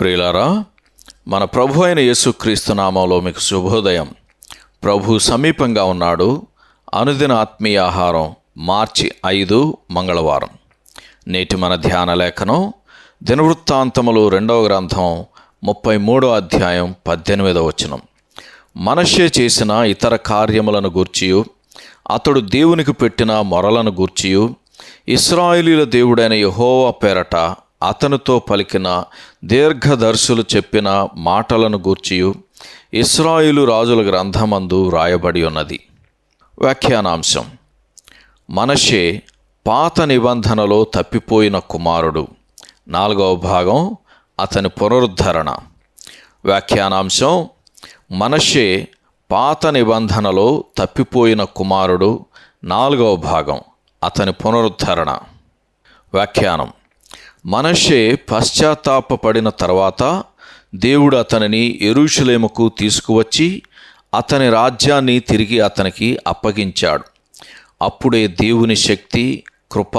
ప్రియులారా మన ప్రభు అయిన యేసుక్రీస్తు నామంలో మీకు శుభోదయం. ప్రభు సమీపంగా ఉన్నాడు. అనుదిన ఆత్మీయ ఆహారం మార్చి ఐదు మంగళవారం. నేటి మన ధ్యాన లేఖనం దినవృత్తాంతములు రెండవ గ్రంథం ముప్పై మూడో అధ్యాయం పద్దెనిమిదవ వచనం. మనషే చేసిన ఇతర కార్యములను గూర్చియు అతడు దేవునికి పెట్టిన మొరలను గూర్చియు ఇస్రాయిలీల దేవుడైన యెహోవా పేరట అతనితో పలికిన దీర్ఘదర్శులు చెప్పిన మాటలను గూర్చియు. ఇస్రాయిలు రాజుల గ్రంథమందు వ్రాయబడి ఉన్నది. వ్యాఖ్యానాంశం. మనషే పాత నిబంధనలో తప్పిపోయిన కుమారుడు. నాలుగవ భాగం. అతని పునరుద్ధరణ. వ్యాఖ్యానాంశం. మనషే పాత నిబంధనలో తప్పిపోయిన కుమారుడు. నాలుగవ భాగం. అతని పునరుద్ధరణ. వ్యాఖ్యానం. మనషే పశ్చాత్తాపపడిన తర్వాత దేవుడు అతనిని ఎరుషులేముకు తీసుకువచ్చి అతని రాజ్యాన్ని తిరిగి అతనికి అప్పగించాడు. అప్పుడే దేవుని శక్తి కృప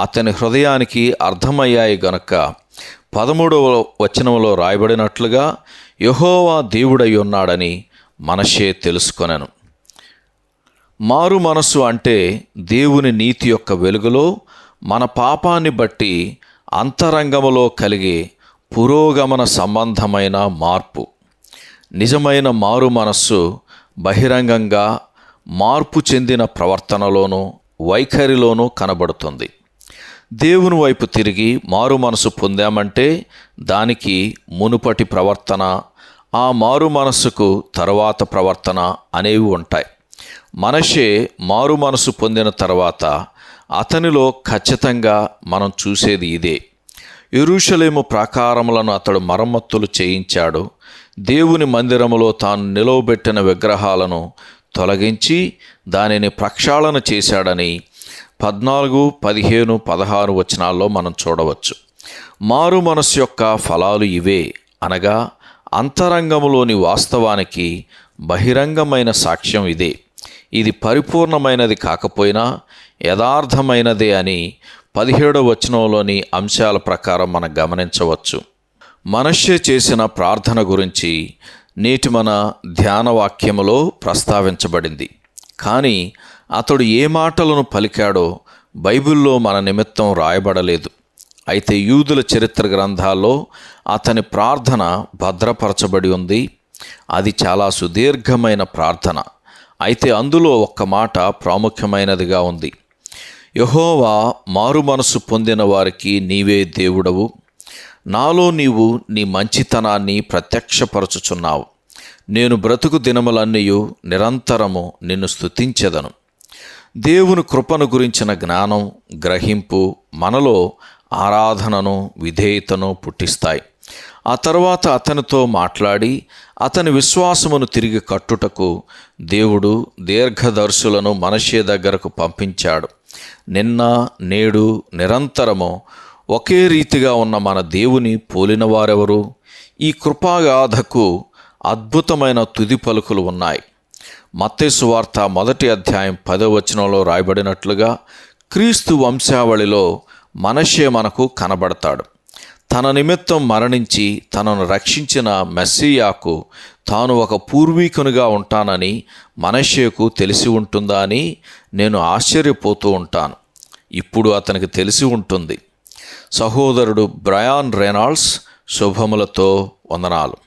అతని హృదయానికి అర్థమయ్యాయి గనక. పదమూడవ వచనంలో రాయబడినట్లుగా యహోవా దేవుడై ఉన్నాడని మనషే తెలుసుకొనెను. మారు మనసు అంటే దేవుని నీతి యొక్క వెలుగులో మన పాపాన్ని బట్టి అంతరంగములో కలిగే పురోగమన సంబంధమైన మార్పు. నిజమైన మారు మనస్సు బహిరంగంగా మార్పు చెందిన ప్రవర్తనలోనూ వైఖరిలోనూ కనబడుతుంది. దేవుని వైపు తిరిగి మారు మనసు పొందామంటే దానికి మునుపటి ప్రవర్తన ఆ మారు మనస్సుకు తరువాత ప్రవర్తన అనేవి ఉంటాయి. మనషే మారు మనసు పొందిన తర్వాత అతనిలో ఖచ్చితంగా మనం చూసేది ఇదే. ఎరుషలేము ప్రాకారములను అతడు మరమ్మత్తులు చేయించాడు. దేవుని మందిరములో తాను నిలవబెట్టిన విగ్రహాలను తొలగించి దానిని ప్రక్షాళన చేశాడని పద్నాలుగు పదిహేను పదహారు వచనాల్లో మనం చూడవచ్చు. మారు మనసు యొక్క ఫలాలు ఇవే అనగా అంతరంగములోని వాస్తవానికి బహిరంగమైన సాక్ష్యం ఇదే. ఇది పరిపూర్ణమైనది కాకపోయినా యథార్థమైనదే అని పదిహేడో వచనంలోని అంశాల ప్రకారం మనం గమనించవచ్చు. మనష్య చేసిన ప్రార్థన గురించి నేటి మన ధ్యానవాక్యములో ప్రస్తావించబడింది. కానీ అతడు ఏ మాటలను పలికాడో బైబిల్లో మన నిమిత్తం రాయబడలేదు. అయితే యూదుల చరిత్ర గ్రంథాల్లో అతని ప్రార్థన భద్రపరచబడి ఉంది. అది చాలా సుదీర్ఘమైన ప్రార్థన. అయితే అందులో ఒక్క మాట ప్రాముఖ్యమైనదిగా ఉంది. యహోవా మారు మనసు పొందిన వారికి నీవే దేవుడవు. నాలో నీవు నీ మంచితనాన్ని ప్రత్యక్షపరచుచున్నావు. నేను బ్రతుకు దినములన్నయు నిరంతరము నిన్ను స్థుతించెదను దేవుని కృపను గురించిన జ్ఞానం గ్రహింపు మనలో ఆరాధనను విధేయతను పుట్టిస్తాయి. ఆ తర్వాత అతనితో మాట్లాడి అతని విశ్వాసమును తిరిగి కట్టుటకు దేవుడు దీర్ఘదర్శులను మనషే దగ్గరకు పంపించాడు. నిన్న నేడు నిరంతరము ఒకే రీతిగా ఉన్న మన దేవుని పోలిన వారెవరు? ఈ కృపాగాధకు అద్భుతమైన తుది పలుకులు ఉన్నాయి. మత్తేసు వార్త మొదటి అధ్యాయం పదో వచనంలో రాయబడినట్లుగా క్రీస్తు వంశావళిలో మనషే మనకు కనబడతాడు. తన నిమిత్తం మరణించి తనను రక్షించిన మెస్సియాకు తాను ఒక పూర్వీకునిగా ఉంటానని మనషేకు తెలిసి ఉంటుందా అని నేను ఆశ్చర్యపోతూ ఉంటాను. ఇప్పుడు అతనికి తెలిసి ఉంటుంది. సహోదరుడు బ్రయాన్ రెనాల్డ్స్ శుభములతో వందనాలు.